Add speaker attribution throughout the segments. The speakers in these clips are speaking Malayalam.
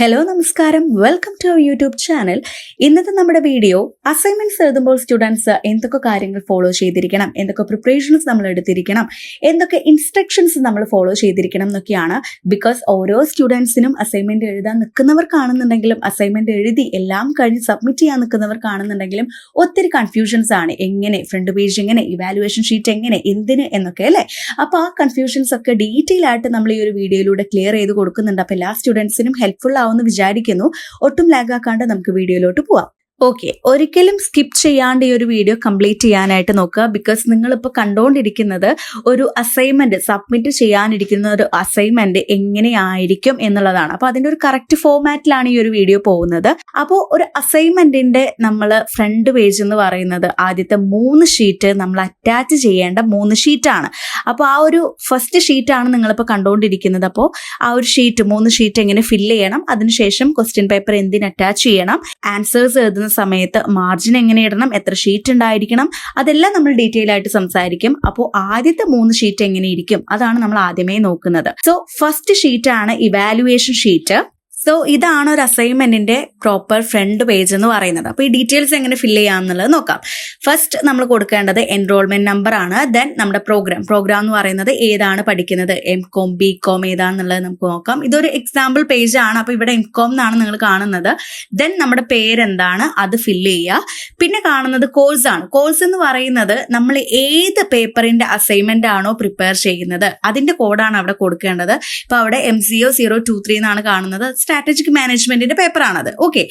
Speaker 1: ഹലോ നമസ്കാരം. Welcome to our YouTube channel ഇന്നത്തെ നമ്മുടെ വീഡിയോ അസൈൻമെന്റ്സ് എഴുതുമ്പോൾ സ്റ്റുഡൻസ് എന്തൊക്കെ കാര്യങ്ങൾ ഫോളോ ചെയ്തിരിക്കണം എന്തൊക്കെ പ്രിപ്പറേഷൻസ് നമ്മൾ എടുത്തിരിക്കണം എന്തൊക്കെ ഇൻസ്ട്രക്ഷൻസ് നമ്മൾ ഫോളോ ചെയ്തിരിക്കണം എന്നൊക്കെയാണ്. ബിക്കോസ് ഓരോ സ്റ്റുഡൻസിനും അസൈൻമെന്റ് എഴുതാൻ നിൽക്കുന്നവർക്കാണെന്നുണ്ടെങ്കിലും അസൈൻമെന്റ് എഴുതി എല്ലാം കഴിഞ്ഞ് സബ്മിറ്റ് ചെയ്യാൻ നിൽക്കുന്നവർക്കാണെന്നുണ്ടെങ്കിലും ഒത്തിരി കൺഫ്യൂഷൻസ് ആണ്. എങ്ങനെ ഫ്രണ്ട് പേജ് എങ്ങനെ ഇവാലുവേഷൻ ഷീറ്റ് എങ്ങനെ എന്തിന് എന്നൊക്കെ അല്ലേ? അപ്പോൾ ആ കൺഫ്യൂഷൻസ് ഒക്കെ ഡീറ്റെയിൽ ആയിട്ട് നമ്മൾ ഈ ഒരു വീഡിയോയിലൂടെ ക്ലിയർ ചെയ്ത് കൊടുക്കുന്നുണ്ട്. അപ്പോൾ എല്ലാ സ്റ്റുഡൻസിനും ഹെൽപ്ഫുൾ ആവുമെന്ന് വിചാരിക്കുന്നു. ഒട്ടും ലാഗാക്കാണ്ട് നമുക്ക് വീഡിയോയിലോട്ട് പോവാം. ഓക്കെ ഒരിക്കലും സ്കിപ്പ് ചെയ്യാണ്ട് ഈ ഒരു വീഡിയോ കംപ്ലീറ്റ് ചെയ്യാനായിട്ട് നോക്കുക. ബിക്കോസ് നിങ്ങളിപ്പോൾ കണ്ടുകൊണ്ടിരിക്കുന്നത് ഒരു അസൈൻമെന്റ് സബ്മിറ്റ് ചെയ്യാനിരിക്കുന്ന ഒരു അസൈൻമെന്റ് എങ്ങനെയായിരിക്കും എന്നുള്ളതാണ്. അപ്പോൾ അതിന്റെ ഒരു കറക്റ്റ് ഫോമാറ്റിലാണ് ഈ ഒരു വീഡിയോ പോകുന്നത്. അപ്പോൾ ഒരു അസൈൻമെന്റിന്റെ നമ്മൾ ഫ്രണ്ട് പേജ് എന്ന് പറയുന്നത് ആദ്യത്തെ മൂന്ന് ഷീറ്റ് നമ്മൾ അറ്റാച്ച് ചെയ്യേണ്ട മൂന്ന് ഷീറ്റാണ് അപ്പോൾ ആ ഒരു ഫസ്റ്റ് ഷീറ്റാണ് നിങ്ങളിപ്പോൾ കണ്ടുകൊണ്ടിരിക്കുന്നത് അപ്പോൾ ആ ഒരു ഷീറ്റ് മൂന്ന് ഷീറ്റ് എങ്ങനെ ഫില്ല് ചെയ്യണം അതിനുശേഷം ക്വസ്റ്റ്യൻ പേപ്പർ എന്തിന് അറ്റാച്ച് ചെയ്യണം ആൻസേഴ്സ് എഴുതുന്ന സമയത്ത് മാർജിൻ എങ്ങനെ ഇടണം എത്ര ഷീറ്റ് ഉണ്ടായിരിക്കണം അതെല്ലാം നമ്മൾ ഡീറ്റെയിൽ ആയിട്ട് സംസാരിക്കും. അപ്പോൾ ആദ്യത്തെ മൂന്ന് ഷീറ്റ് എങ്ങനെ ഇരിക്കും? അതാണ് നമ്മൾ ആദ്യമേ നോക്കുന്നത്. സോ ഫസ്റ്റ് ഷീറ്റ് ആണ് ഇവാലുവേഷൻ ഷീറ്റ് സോ ഇതാണ് ഒരു അസൈൻമെന്റിന്റെ പ്രോപ്പർ ഫ്രണ്ട് പേജ് എന്ന് പറയുന്നത്. അപ്പോൾ ഈ ഡീറ്റെയിൽസ് എങ്ങനെ ഫില്ല് ചെയ്യാമെന്നുള്ളത് നോക്കാം. ഫസ്റ്റ് നമ്മൾ കൊടുക്കേണ്ടത് എൻറോൾമെന്റ് നമ്പർ ആണ്. ദെൻ നമ്മുടെ പ്രോഗ്രാം പ്രോഗ്രാം എന്ന് പറയുന്നത് ഏതാണ് പഠിക്കുന്നത്? എം കോം ബി കോം ഏതാണെന്നുള്ളത് നമുക്ക് നോക്കാം. ഇതൊരു എക്സാമ്പിൾ പേജ് ആണ്. അപ്പോൾ ഇവിടെ എം കോം എന്നാണ് നിങ്ങൾ കാണുന്നത്. ദെൻ നമ്മുടെ പേരെന്താണ്? അത് ഫില്ല് ചെയ്യുക. പിന്നെ കാണുന്നത് കോഴ്സ് ആണ്. കോഴ്സ് എന്ന് പറയുന്നത് നമ്മൾ ഏത് പേപ്പറിന്റെ അസൈൻമെന്റ് ആണോ പ്രിപ്പയർ ചെയ്യുന്നത്. അതിന്റെ കോഡാണ് അവിടെ കൊടുക്കേണ്ടത്. ഇപ്പൊ അവിടെ M C O zero two three എന്നാണ് കാണുന്നത്. സ്ട്രാറ്റജിക് മാനേജ്മെന്റിന്റെ പേപ്പറാണത് ഓക്കെ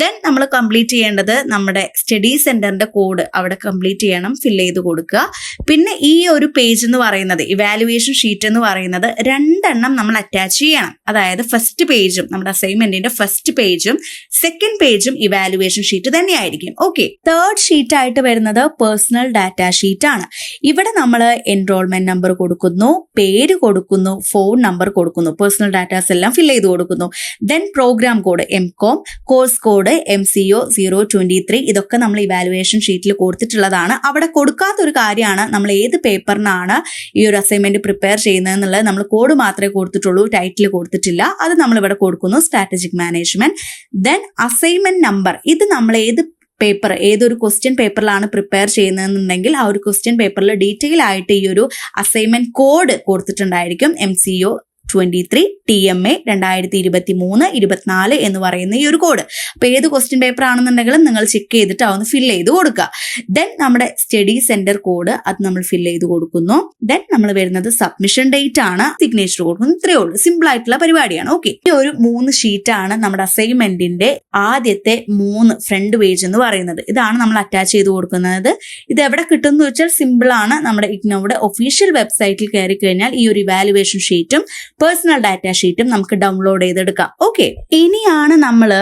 Speaker 1: ദെൻ നമ്മൾ കംപ്ലീറ്റ് ചെയ്യേണ്ടത് നമ്മുടെ സ്റ്റഡി സെന്ററിന്റെ കോഡ് അവിടെ കംപ്ലീറ്റ് ചെയ്യണം ഫില്ല് ചെയ്ത് കൊടുക്കുക. പിന്നെ ഈ ഒരു പേജ് എന്ന് പറയുന്നത് ഇവാലുവേഷൻ ഷീറ്റ് എന്ന് പറയുന്നത് രണ്ടെണ്ണം നമ്മൾ അറ്റാച്ച് ചെയ്യണം. അതായത് ഫസ്റ്റ് പേജും നമ്മുടെ അസൈൻമെന്റിന്റെ ഫസ്റ്റ് പേജും സെക്കൻഡ് പേജും ഇവാലുവേഷൻ ഷീറ്റ് തന്നെയായിരിക്കും. ഓക്കെ തേർഡ് ഷീറ്റ് ആയിട്ട് വരുന്നത് പേഴ്സണൽ ഡാറ്റ ഷീറ്റ് ആണ്. ഇവിടെ നമ്മൾ എൻറോൾമെന്റ് നമ്പർ കൊടുക്കുന്നു പേര് കൊടുക്കുന്നു ഫോൺ നമ്പർ കൊടുക്കുന്നു പേഴ്സണൽ ഡാറ്റാസ് എല്ലാം ഫില്ല് ചെയ്ത് കൊടുക്കുന്നു. Then programme code M Com course code M C O zero twenty three ഇതൊക്കെ നമ്മൾ ഇവാലുവേഷൻ ഷീറ്റിൽ കൊടുത്തിട്ടുള്ളതാണ്. അവിടെ കൊടുക്കാത്ത ഒരു കാര്യമാണ് നമ്മൾ ഏത് പേപ്പറിനാണ് ഈ ഒരു അസൈൻമെന്റ് പ്രിപ്പയർ ചെയ്യുന്നത് എന്നുള്ളത്. നമ്മൾ കോഡ് മാത്രമേ കൊടുത്തിട്ടുള്ളൂ ടൈറ്റിൽ കൊടുത്തിട്ടില്ല. അത് നമ്മൾ ഇവിടെ കൊടുക്കുന്നു strategic management then assignment number ഇത് നമ്മൾ ഏത് പേപ്പർ ഏതൊരു ക്വസ്റ്റ്യൻ പേപ്പറിലാണ് പ്രിപ്പയർ ചെയ്യുന്നതെന്നുണ്ടെങ്കിൽ ആ ഒരു ക്വസ്റ്റ്യൻ പേപ്പറിൽ ഡീറ്റെയിൽ ആയിട്ട് ഈ ഒരു assignment code കൊടുത്തിട്ടുണ്ടായിരിക്കും M C O twenty three T M A രണ്ടായിരത്തി ഇരുപത്തി മൂന്ന് ഇരുപത്തിനാല് എന്ന് പറയുന്ന ഈ ഒരു കോഡ് അപ്പൊ ഏത് ക്വസ്റ്റ്യൻ പേപ്പർ ആണെന്നുണ്ടെങ്കിലും നിങ്ങൾ ചെക്ക് ചെയ്തിട്ട് അതൊന്ന് ഫിൽ ചെയ്ത് കൊടുക്കുക. ദെൻ നമ്മുടെ സ്റ്റഡി സെന്റർ കോഡ് അത് നമ്മൾ ഫിൽ ചെയ്ത് കൊടുക്കുന്നു. ദെൻ നമ്മൾ വരുന്നത് സബ്മിഷൻ ഡേറ്റ് ആണ്. സിഗ്നേച്ചർ കൊടുക്കുന്നു ഇത്രയേ ഉള്ളൂ. സിമ്പിൾ ആയിട്ടുള്ള പരിപാടിയാണ്. ഓക്കെ ഈ ഒരു മൂന്ന് ഷീറ്റ് ആണ് നമ്മുടെ അസൈൻമെന്റിന്റെ ആദ്യത്തെ മൂന്ന് ഫ്രണ്ട് പേജ് എന്ന് പറയുന്നത്. ഇതാണ് നമ്മൾ അറ്റാച്ച് ചെയ്ത് കൊടുക്കുന്നത്. ഇത് എവിടെ കിട്ടും എന്ന് വെച്ചാൽ സിമ്പിൾ ആണ്. നമ്മുടെ ഇഗ്നോയുടെ ഒഫീഷ്യൽ വെബ്സൈറ്റിൽ കയറി കഴിഞ്ഞാൽ ഈ ഒരു ഇവാലുവേഷൻ ഷീറ്റും പേഴ്സണൽ ഡാറ്റ ഷീറ്റും നമുക്ക് ഡൗൺലോഡ് ചെയ്തെടുക്കാം. ഓക്കെ ഇനിയാണ് നമ്മൾ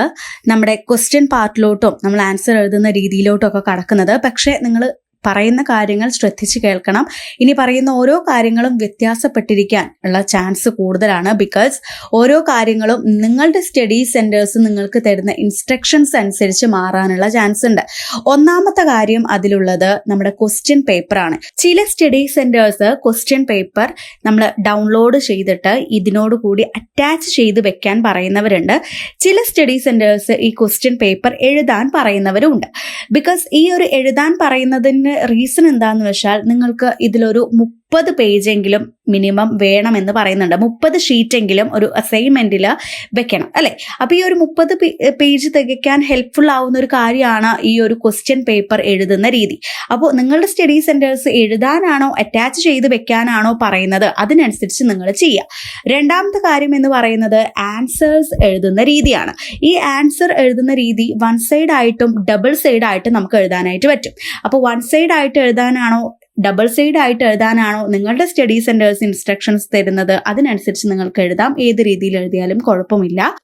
Speaker 1: നമ്മുടെ ക്വസ്റ്റ്യൻ പാർട്ടിലോട്ടും നമ്മൾ ആൻസർ എഴുതുന്ന രീതിയിലോട്ടും ഒക്കെ കടക്കുന്നത്. പക്ഷേ നിങ്ങൾ പറയുന്ന കാര്യങ്ങൾ ശ്രദ്ധിച്ച് കേൾക്കണം. ഇനി പറയുന്ന ഓരോ കാര്യങ്ങളും വ്യത്യാസപ്പെട്ടിരിക്കാൻ ഉള്ള ചാൻസ് കൂടുതലാണ് ബിക്കോസ് ഓരോ കാര്യങ്ങളും നിങ്ങളുടെ സ്റ്റഡി സെന്റേഴ്സ് നിങ്ങൾക്ക് തരുന്ന ഇൻസ്ട്രക്ഷൻസ് അനുസരിച്ച് മാറാനുള്ള ചാൻസ് ഉണ്ട്. ഒന്നാമത്തെ കാര്യം അതിലുള്ളത് നമ്മുടെ ക്വസ്റ്റ്യൻ പേപ്പറാണ് ചില സ്റ്റഡി സെന്റേഴ്സ് ക്വസ്റ്റ്യൻ പേപ്പർ നമ്മൾ ഡൗൺലോഡ് ചെയ്തിട്ട് ഇതിനോട് കൂടി അറ്റാച്ച് ചെയ്ത് വെക്കാൻ പറയുന്നവരുണ്ട്. ചില സ്റ്റഡി സെന്റേഴ്സ് ഈ ക്വസ്റ്റ്യൻ പേപ്പർ എഴുതാൻ പറയുന്നവരുണ്ട്. ബിക്കോസ് ഈ ഒരു എഴുതാൻ പറയുന്നതിന് റീസൺ എന്താന്ന് വെച്ചാൽ നിങ്ങൾക്ക് ഇതിലൊരു മുപ്പത് പേജെങ്കിലും മിനിമം വേണമെന്ന് പറയുന്നുണ്ട്. മുപ്പത് ഷീറ്റെങ്കിലും ഒരു അസൈൻമെന്റിൽ വെക്കണം അല്ലെ? അപ്പൊ ഈ ഒരു മുപ്പത് പേജ് തികയ്ക്കാൻ ഹെൽപ്ഫുൾ ആവുന്ന ഒരു കാര്യമാണ് ഈ ഒരു ക്വസ്റ്റ്യൻ പേപ്പർ എഴുതുന്ന രീതി. അപ്പോൾ നിങ്ങളുടെ സ്റ്റഡി സെന്റേഴ്സ് എഴുതാനാണോ അറ്റാച്ച് ചെയ്ത് വെക്കാനാണോ പറയുന്നത് അതിനനുസരിച്ച് നിങ്ങൾ ചെയ്യുക. രണ്ടാമത്തെ കാര്യം എന്ന് പറയുന്നത് ആൻസേഴ്സ് എഴുതുന്ന രീതിയാണ്. ഈ ആൻസർ എഴുതുന്ന രീതി വൺ സൈഡ് ആയിട്ടും ഡബിൾ സൈഡ് ആയിട്ടും നമുക്ക് എഴുതാനായിട്ട് പറ്റും. അപ്പോൾ വൺ സൈഡ് ആയിട്ട് എഴുതാനാണോ ഡബിൾ സൈഡ് ആയിട്ട് എഴുതാനാണോ നിങ്ങളുടെ സ്റ്റഡി സെന്റേഴ്സ് ഇൻസ്ട്രക്ഷൻസ് തരുന്നത്? അതിനനുസരിച്ച് നിങ്ങൾക്ക് എഴുതാം. ഏത് രീതിയിൽ എഴുതിയാലും കുഴപ്പമില്ല.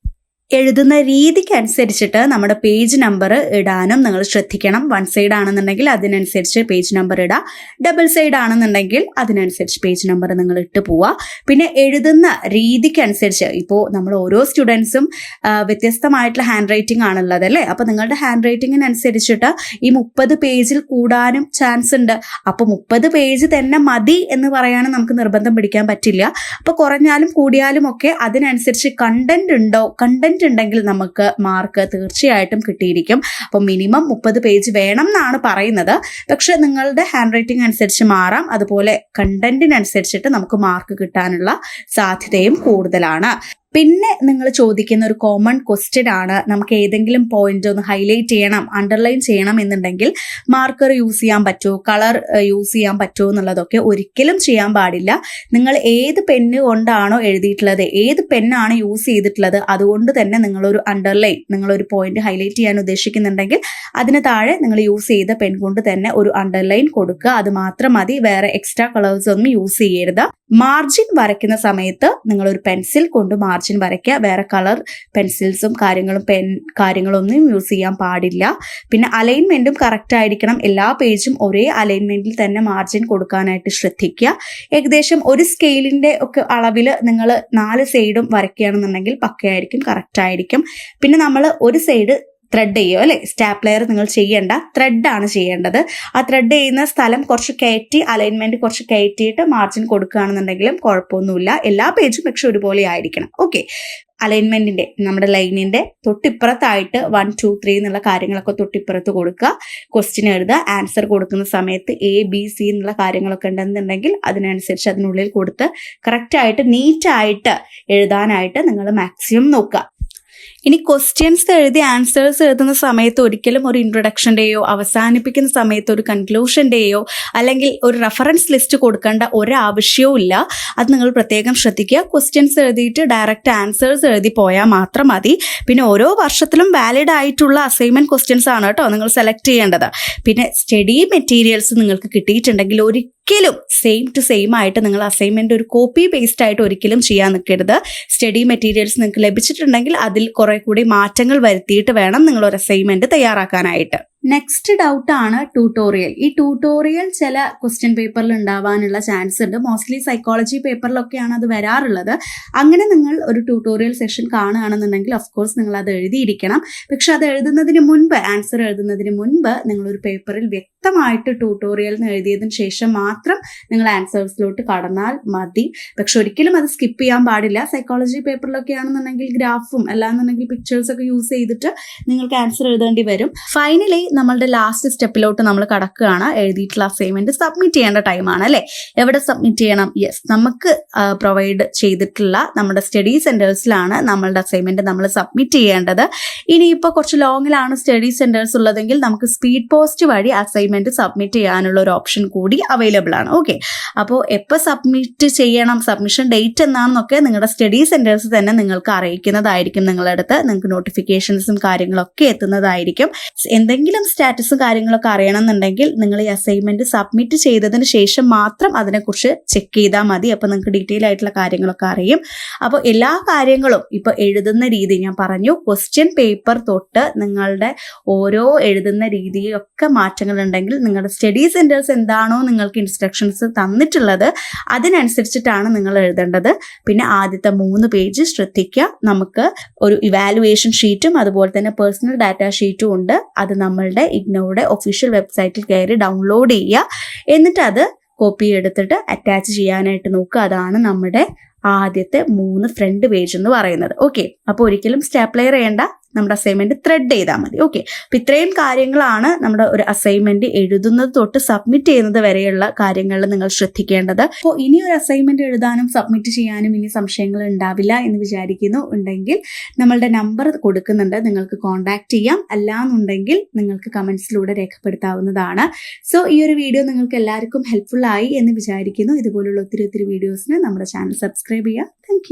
Speaker 1: എഴുതുന്ന രീതിക്ക് അനുസരിച്ചിട്ട് നമ്മുടെ പേജ് നമ്പർ ഇടാനും നിങ്ങൾ ശ്രദ്ധിക്കണം. വൺ സൈഡ് ആണെന്നുണ്ടെങ്കിൽ അതിനനുസരിച്ച് പേജ് നമ്പർ ഇടുക ഡബിൾ സൈഡ് ആണെന്നുണ്ടെങ്കിൽ അതിനനുസരിച്ച് പേജ് നമ്പർ നിങ്ങൾ ഇട്ട് പോവുക പിന്നെ എഴുതുന്ന രീതിക്ക് അനുസരിച്ച് ഇപ്പോൾ നമ്മൾ ഓരോ സ്റ്റുഡൻസും വ്യത്യസ്തമായിട്ടുള്ള ഹാൻഡ് റൈറ്റിംഗ് ആണുള്ളത് അല്ലേ? അപ്പോൾ നിങ്ങളുടെ ഹാൻഡ് റൈറ്റിങ്ങിനനുസരിച്ചിട്ട് ഈ മുപ്പത് പേജിൽ കൂടാനും ചാൻസ് ഉണ്ട്. അപ്പോൾ മുപ്പത് പേജ് തന്നെ മതി എന്ന് പറയാനും നമുക്ക് നിർബന്ധം പിടിക്കാൻ പറ്റില്ല. അപ്പോൾ കുറഞ്ഞാലും കൂടിയാലും ഒക്കെ അതിനനുസരിച്ച് കണ്ടന്റ് ഉണ്ടോ? കണ്ടന്റ് കണ്ടന്റ് ഉണ്ടെങ്കിൽ നമുക്ക് മാർക്ക് തീർച്ചയായിട്ടും കിട്ടിയിരിക്കും. അപ്പോൾ മിനിമം മുപ്പത് പേജ് വേണം എന്നാണ് പറയുന്നത്. പക്ഷേ നിങ്ങളുടെ ഹാൻഡ് റൈറ്റിംഗ് അനുസരിച്ച് മാറാം. അതുപോലെ കണ്ടന്റിനനുസരിച്ചിട്ട് നമുക്ക് മാർക്ക് കിട്ടാനുള്ള സാധ്യതയും കൂടുതലാണ്. പിന്നെ നിങ്ങൾ ചോദിക്കുന്ന ഒരു കോമൺ ക്വസ്റ്റ്യൻ ആണ് നമുക്ക് ഏതെങ്കിലും പോയിന്റ് ഒന്ന് ഹൈലൈറ്റ് ചെയ്യണം അണ്ടർലൈൻ ചെയ്യണം എന്നുണ്ടെങ്കിൽ മാർക്കർ യൂസ് ചെയ്യാൻ പറ്റുമോ കളർ യൂസ് ചെയ്യാൻ പറ്റുമോ എന്നുള്ളതൊക്കെ ഒരിക്കലും ചെയ്യാൻ പാടില്ല. നിങ്ങൾ ഏത് പെന്ന് കൊണ്ടാണോ എഴുതിയിട്ടുള്ളത് ഏത് പെന്നാണ് യൂസ് ചെയ്തിട്ടുള്ളത് അതുകൊണ്ട് തന്നെ നിങ്ങളൊരു അണ്ടർലൈൻ നിങ്ങളൊരു പോയിന്റ് ഹൈലൈറ്റ് ചെയ്യാൻ ഉദ്ദേശിക്കുന്നുണ്ടെങ്കിൽ അതിന് താഴെ നിങ്ങൾ യൂസ് ചെയ്ത പെൻ കൊണ്ട് തന്നെ ഒരു അണ്ടർലൈൻ കൊടുക്കുക. അത് മാത്രം മതി വേറെ എക്സ്ട്രാ കളേഴ്സ് ഒന്നും യൂസ് ചെയ്യരുത്. മാർജിൻ വരയ്ക്കുന്ന സമയത്ത് നിങ്ങളൊരു പെൻസിൽ കൊണ്ട് മാർജിൻ വരയ്ക്കുക വേറെ കളർ പെൻസിൽസും കാര്യങ്ങളും പെൻ കാര്യങ്ങളൊന്നും യൂസ് ചെയ്യാൻ പാടില്ല. പിന്നെ അലൈൻമെന്റും കറക്റ്റ് ആയിരിക്കണം. എല്ലാ പേജും ഒരേ അലൈൻമെന്റിൽ തന്നെ മാർജിൻ കൊടുക്കാനായിട്ട് ശ്രദ്ധിക്കുക ഏകദേശം ഒരു സ്കെയിലിന്റെ ഒക്കെ അളവിൽ നിങ്ങൾ നാല് സൈഡും വരയ്ക്കുകയാണെന്നുണ്ടെങ്കിൽ പക്കയായിരിക്കും കറക്റ്റ് ആയിരിക്കും. പിന്നെ നമ്മൾ ഒരു സൈഡ് ത്രെഡ് ചെയ്യുക അല്ലെ? സ്റ്റാപ്ലെയർ നിങ്ങൾ ചെയ്യേണ്ട ത്രെഡ് ആണ് ചെയ്യേണ്ടത്. ആ ത്രെഡ് ചെയ്യുന്ന സ്ഥലം കുറച്ച് കയറ്റി അലൈൻമെന്റ് കുറച്ച് കയറ്റിയിട്ട് മാർജിൻ കൊടുക്കുകയാണെന്നുണ്ടെങ്കിലും കുഴപ്പമൊന്നുമില്ല. എല്ലാ പേജും പക്ഷെ ഒരുപോലെ ആയിരിക്കണം. ഓക്കെ അലൈൻമെന്റിന്റെ നമ്മുടെ ലൈനിന്റെ തൊട്ടിപ്പുറത്തായിട്ട് വൺ ടു ത്രീ എന്നുള്ള കാര്യങ്ങളൊക്കെ തൊട്ടിപ്പുറത്ത് കൊടുക്കുക. ക്വസ്റ്റ്യൻ എഴുതുക ആൻസർ കൊടുക്കുന്ന സമയത്ത് എ ബി സി എന്നുള്ള കാര്യങ്ങളൊക്കെ ഉണ്ടെന്നുണ്ടെങ്കിൽ അതിനനുസരിച്ച് അതിനുള്ളിൽ കൊടുത്ത് കറക്റ്റായിട്ട് നീറ്റായിട്ട് എഴുതാനായിട്ട് നിങ്ങൾ മാക്സിമം നോക്കുക. ഇനി ക്വസ്റ്റ്യൻസ് എഴുതി ആൻസേഴ്സ് എഴുതുന്ന സമയത്ത് ഒരിക്കലും ഒരു ഇൻട്രൊഡക്ഷന്റെയോ അവസാനിപ്പിക്കുന്ന സമയത്ത് ഒരു കൺക്ലൂഷന്റെയോ അല്ലെങ്കിൽ ഒരു റെഫറൻസ് ലിസ്റ്റ് കൊടുക്കേണ്ട ഒരാവശ്യവും ഇല്ല. അത് നിങ്ങൾ പ്രത്യേകം ശ്രദ്ധിക്കുക. ക്വസ്റ്റ്യൻസ് എഴുതിയിട്ട് ഡയറക്റ്റ് ആൻസേഴ്സ് എഴുതി പോയാൽ മാത്രം മതി. പിന്നെ ഓരോ വർഷത്തിലും വാലിഡ് ആയിട്ടുള്ള അസൈൻമെന്റ് ക്വസ്റ്റ്യൻസ് ആണ് കേട്ടോ നിങ്ങൾ സെലക്ട് ചെയ്യേണ്ടത്. പിന്നെ സ്റ്റഡി മെറ്റീരിയൽസ് നിങ്ങൾക്ക് കിട്ടിയിട്ടുണ്ടെങ്കിൽ ഒരിക്കലും സെയിം ടു സെയിം ആയിട്ട് നിങ്ങൾ അസൈൻമെന്റ് ഒരു കോപ്പി പേസ്റ്റ് ആയിട്ട് ഒരിക്കലും ചെയ്യാൻ നിൽക്കരുത്. സ്റ്റഡി മെറ്റീരിയൽസ് നിങ്ങൾക്ക് ലഭിച്ചിട്ടുണ്ടെങ്കിൽ അതിൽ കുറെ കൂടി മാറ്റങ്ങൾ വരുത്തിയിട്ട് വേണം നിങ്ങൾ ഒരു അസൈൻമെന്റ് തയ്യാറാക്കാനായിട്ട്. നെക്സ്റ്റ് ഡൗട്ട് ആണ് ട്യൂട്ടോറിയൽ ഈ ട്യൂട്ടോറിയൽ ചില ക്വസ്റ്റ്യൻ പേപ്പറിൽ ഉണ്ടാവാനുള്ള ചാൻസ് ഉണ്ട്. മോസ്റ്റ്ലി സൈക്കോളജി പേപ്പറിലൊക്കെയാണ് അത് വരാറുള്ളത്. അങ്ങനെ നിങ്ങൾ ഒരു ട്യൂട്ടോറിയൽ സെഷൻ കാണുകയാണെന്നുണ്ടെങ്കിൽ ഓഫ് കോഴ്സ് നിങ്ങൾ അത് എഴുതിയിരിക്കണം. പക്ഷെ അത് എഴുതുന്നതിന് മുൻപ് ആൻസർ എഴുതുന്നതിന് മുൻപ് നിങ്ങൾ ഒരു പേപ്പറിൽ വ്യക്തമായിട്ട് ട്യൂട്ടോറിയൽ എഴുതിയതിന് ശേഷം മാത്രം നിങ്ങൾ ആൻസേഴ്സിലോട്ട് കടന്നാൽ മതി. പക്ഷെ ഒരിക്കലും അത് സ്കിപ്പ് ചെയ്യാൻ പാടില്ല. സൈക്കോളജി പേപ്പറിലൊക്കെ ആണെന്നുണ്ടെങ്കിൽ ഗ്രാഫും അല്ലാന്നുണ്ടെങ്കിൽ പിക്ചേഴ്സ് ഒക്കെ യൂസ് ചെയ്തിട്ട് നിങ്ങൾക്ക് ആൻസർ എഴുതേണ്ടി വരും. ഫൈനലി നമ്മളുടെ ലാസ്റ്റ് സ്റ്റെപ്പിലോട്ട് നമ്മൾ കടക്കുകയാണ്. എഴുതിയിട്ടുള്ള അസൈൻമെന്റ് സബ്മിറ്റ് ചെയ്യേണ്ട ടൈമാണ് അല്ലേ? എവിടെ സബ്മിറ്റ് ചെയ്യണം? യെസ് നമുക്ക് പ്രൊവൈഡ് ചെയ്തിട്ടുള്ള നമ്മുടെ സ്റ്റഡി സെന്റേഴ്സിലാണ് നമ്മളുടെ അസൈൻമെന്റ് നമ്മൾ സബ്മിറ്റ് ചെയ്യേണ്ടത്. ഇനിയിപ്പോൾ കുറച്ച് ലോങ്ങിലാണ് സ്റ്റഡി സെന്റേഴ്സ് ഉള്ളതെങ്കിൽ നമുക്ക് സ്പീഡ് പോസ്റ്റ് വഴി അസൈൻമെന്റ് സബ്മിറ്റ് ചെയ്യാനുള്ള ഒരു ഓപ്ഷൻ കൂടി അവൈലബിൾ ആണ്. ഓക്കെ അപ്പോൾ എപ്പോൾ സബ്മിറ്റ് ചെയ്യണം? സബ്മിഷൻ ഡേറ്റ് എന്നാണെന്നൊക്കെ നിങ്ങളുടെ സ്റ്റഡി സെന്റേഴ്സ് തന്നെ നിങ്ങൾക്ക് അറിയിക്കുന്നതായിരിക്കും നിങ്ങളുടെ അടുത്ത്. നിങ്ങൾക്ക് നോട്ടിഫിക്കേഷൻസും കാര്യങ്ങളൊക്കെ എത്തുന്നതായിരിക്കും. എന്തെങ്കിലും സ്റ്റാറ്റസും കാര്യങ്ങളൊക്കെ അറിയണമെന്നുണ്ടെങ്കിൽ നിങ്ങൾ ഈ അസൈൻമെന്റ് സബ്മിറ്റ് ചെയ്തതിന് ശേഷം മാത്രം അതിനെക്കുറിച്ച് ചെക്ക് ചെയ്താൽ മതി. അപ്പോൾ നിങ്ങൾക്ക് ഡീറ്റെയിൽ ആയിട്ടുള്ള കാര്യങ്ങളൊക്കെ അറിയും. അപ്പോൾ എല്ലാ കാര്യങ്ങളും ഇപ്പോൾ എഴുതുന്ന രീതി ഞാൻ പറഞ്ഞു. ക്വസ്റ്റ്യൻ പേപ്പർ തൊട്ട് നിങ്ങളുടെ ഓരോ എഴുതുന്ന രീതിയൊക്കെ മാറ്റങ്ങൾ ഉണ്ടെങ്കിൽ നിങ്ങളുടെ സ്റ്റഡി സെന്റേഴ്സ് എന്താണോ നിങ്ങൾക്ക് ഇൻസ്ട്രക്ഷൻസ് തന്നിട്ടുള്ളത് അതിനനുസരിച്ചിട്ടാണ് നിങ്ങൾ എഴുതേണ്ടത്. പിന്നെ ആദ്യത്തെ മൂന്ന് പേജ് ശ്രദ്ധിക്കുക. നമുക്ക് ഒരു ഇവാലുവേഷൻ ഷീറ്റും അതുപോലെ തന്നെ പേഴ്സണൽ ഡാറ്റ ഷീറ്റും ഉണ്ട്. അത് നമ്മളുടെ ഇഗ്നോയുടെ ഒഫീഷ്യൽ വെബ്സൈറ്റിൽ കയറി ഡൗൺലോഡ് ചെയ്യുക. എന്നിട്ട് അത് കോപ്പി എടുത്തിട്ട് അറ്റാച്ച് ചെയ്യാനായിട്ട് നോക്കുക. അതാണ് നമ്മുടെ ആദ്യത്തെ മൂന്ന് ഫ്രണ്ട് പേജ് എന്ന് പറയുന്നത്. ഓക്കെ അപ്പോൾ ഒരിക്കലും സ്റ്റാപ്ലെയർ ചെയ്യേണ്ട. നമ്മുടെ അസൈൻമെന്റ് ത്രെഡ് ചെയ്താൽ മതി. ഓക്കെ അപ്പൊ ഇത്രയും കാര്യങ്ങളാണ് നമ്മുടെ ഒരു അസൈൻമെന്റ് എഴുതുന്നത് തൊട്ട് സബ്മിറ്റ് ചെയ്യുന്നത് വരെയുള്ള കാര്യങ്ങളിൽ നിങ്ങൾ ശ്രദ്ധിക്കേണ്ടത്. അപ്പോൾ ഇനി ഒരു അസൈൻമെന്റ് എഴുതാനും സബ്മിറ്റ് ചെയ്യാനും ഇനി സംശയങ്ങൾ ഉണ്ടാവില്ല എന്ന് വിചാരിക്കുന്നു ഉണ്ടെങ്കിൽ നമ്മളുടെ നമ്പർ കൊടുക്കുന്നുണ്ട്. നിങ്ങൾക്ക് കോൺടാക്ട് ചെയ്യാം. അല്ലാന്നുണ്ടെങ്കിൽ നിങ്ങൾക്ക് കമൻസിലൂടെ രേഖപ്പെടുത്താവുന്നതാണ്. സോ ഈ ഒരു വീഡിയോ നിങ്ങൾക്ക് എല്ലാവർക്കും ഹെൽപ്ഫുൾ ആയി എന്ന് വിചാരിക്കുന്നു. ഇതുപോലുള്ള ഒത്തിരി ഒത്തിരി വീഡിയോസിന് നമ്മുടെ ചാനൽ സബ്സ്ക്രൈബ് ചെയ്യാം താങ്ക്